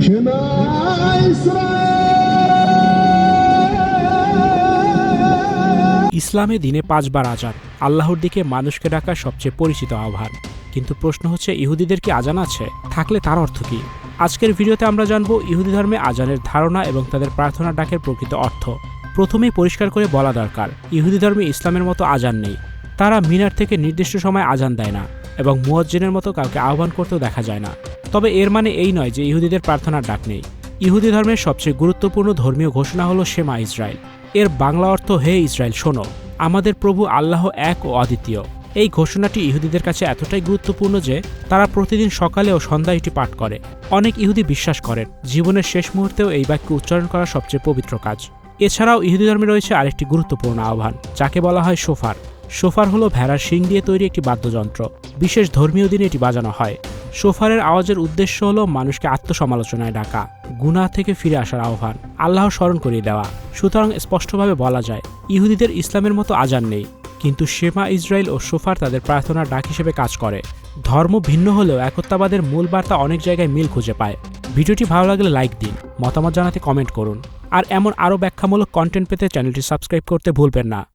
שמע ישראל ইসলামে দিনে পাঁচবার আজান আল্লাহর দিকে মানুষকে ডাকার সবচেয়ে পরিচিত আহ্বান কিন্তু প্রশ্ন হচ্ছে ইহুদিদের কি আজান আছে থাকলে তার অর্থ কি আজকের ভিডিওতে আমরা জানব ইহুদি ধর্মে আজানের ধারণা এবং তাদের প্রার্থনা ডাকের প্রকৃত অর্থ প্রথমেই পরিষ্কার করে বলা দরকার ইহুদি ধর্মে ইসলামের মতো আজান নেই তারা মিনার থেকে নির্দিষ্ট সময় আজান দেয় না এবং মুয়াজ্জিনের মতো কাউকে আহ্বান করতেও দেখা যায় না তবে এর মানে এই নয় যে ইহুদিদের প্রার্থনার ডাক নেই। ইহুদি ধর্মের সবচেয়ে গুরুত্বপূর্ণ ধর্মীয় ঘোষণা হলো শেমা ইসরায়েল। এর বাংলা অর্থ, হে ইসরায়েল, শোনো, আমাদের প্রভু আল্লাহ এক ও অদ্বিতীয়। এই ঘোষণাটি ইহুদিদের কাছে এতটাই গুরুত্বপূর্ণ যে তারা প্রতিদিন সকালে ও সন্ধ্যায় এটি পাঠ করে। অনেক ইহুদি বিশ্বাস করেন, জীবনের শেষ মুহূর্তেও এই বাক্য উচ্চারণ করা সবচেয়ে পবিত্র কাজ। এছাড়াও ইহুদি ধর্মে রয়েছে আরেকটি গুরুত্বপূর্ণ আহ্বান, যাকে বলা হয় সোফার। সোফার হলো ভেড়ার শিং দিয়ে তৈরি একটি বাদ্যযন্ত্র। বিশেষ ধর্মীয় দিনে এটি বাজানো হয়। সোফারের আওয়াজের উদ্দেশ্য হলো মানুষকে আত্মসমালোচনায় ডাকা, গুনাহ থেকে ফিরে আসার আহ্বান, আল্লাহ স্মরণ করিয়ে দেওয়া। সুতরাং স্পষ্টভাবে বলা যায়, ইহুদিদের ইসলামের মতো আজান নেই। কিন্তু শেমা ইসরায়েল ও সোফার তাদের প্রার্থনার ডাক হিসেবে কাজ করে। ধর্ম ভিন্ন হলেও একত্বাবাদের মূল বার্তা অনেক জায়গায় মিল খুঁজে পায়। ভিডিওটি ভালো লাগলে লাইক দিন, মতামত জানাতে কমেন্ট করুন। আর এমন আরও ব্যাখ্যামূলক কন্টেন্ট পেতে চ্যানেলটি সাবস্ক্রাইব করতে ভুলবেন না।